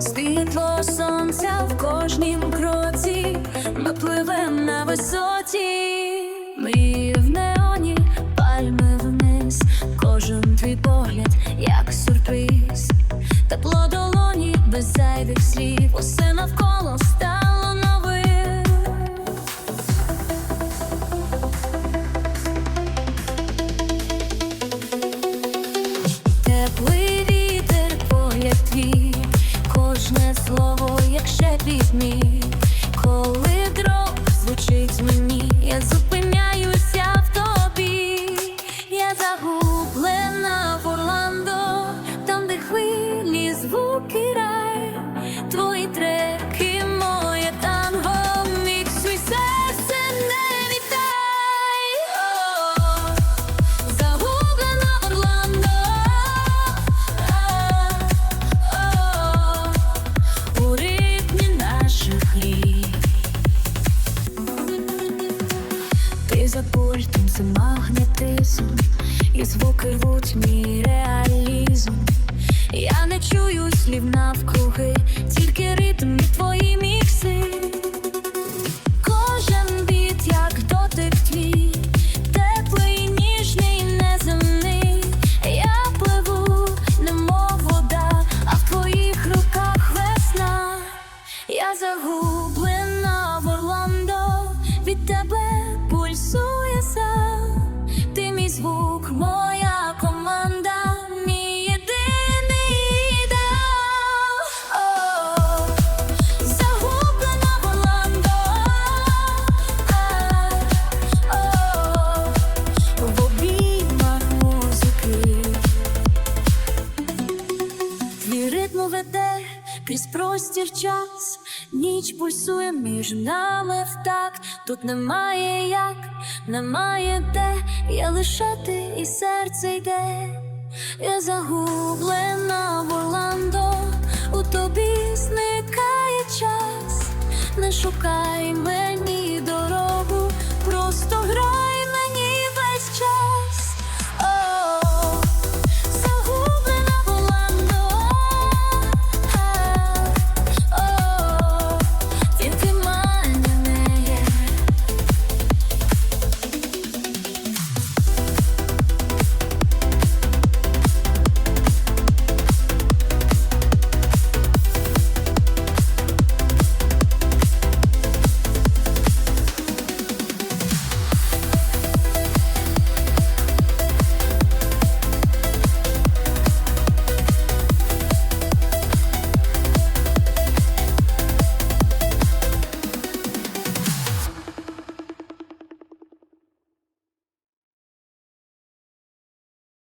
Світло сонця в кожнім кроці, ми пливем на висоті, ми в неоні, пальми вниз, кожен твій погляд, як сюрприз, тепло долоні без зайвих слів, усе навколо став. Кожне слово, як шепіт мій. Коли дров звучить мені, я зупиняюся пультом, це магнетизм, і звуки рвуть мій реалізм. Я не чую слів навкруги, тільки ритм і твої мікси. Кожен біт, як дотик твій, теплий, ніжний, неземний. Я пливу, немов вода, а в твоїх руках весна. Я загублена Твій веде крізь простір час, ніч пульсує між нами в такт. Тут немає як, немає де, є лише ти і серце йде. Я загублена в Орландо, у тобі зникає час. Не шукай мені.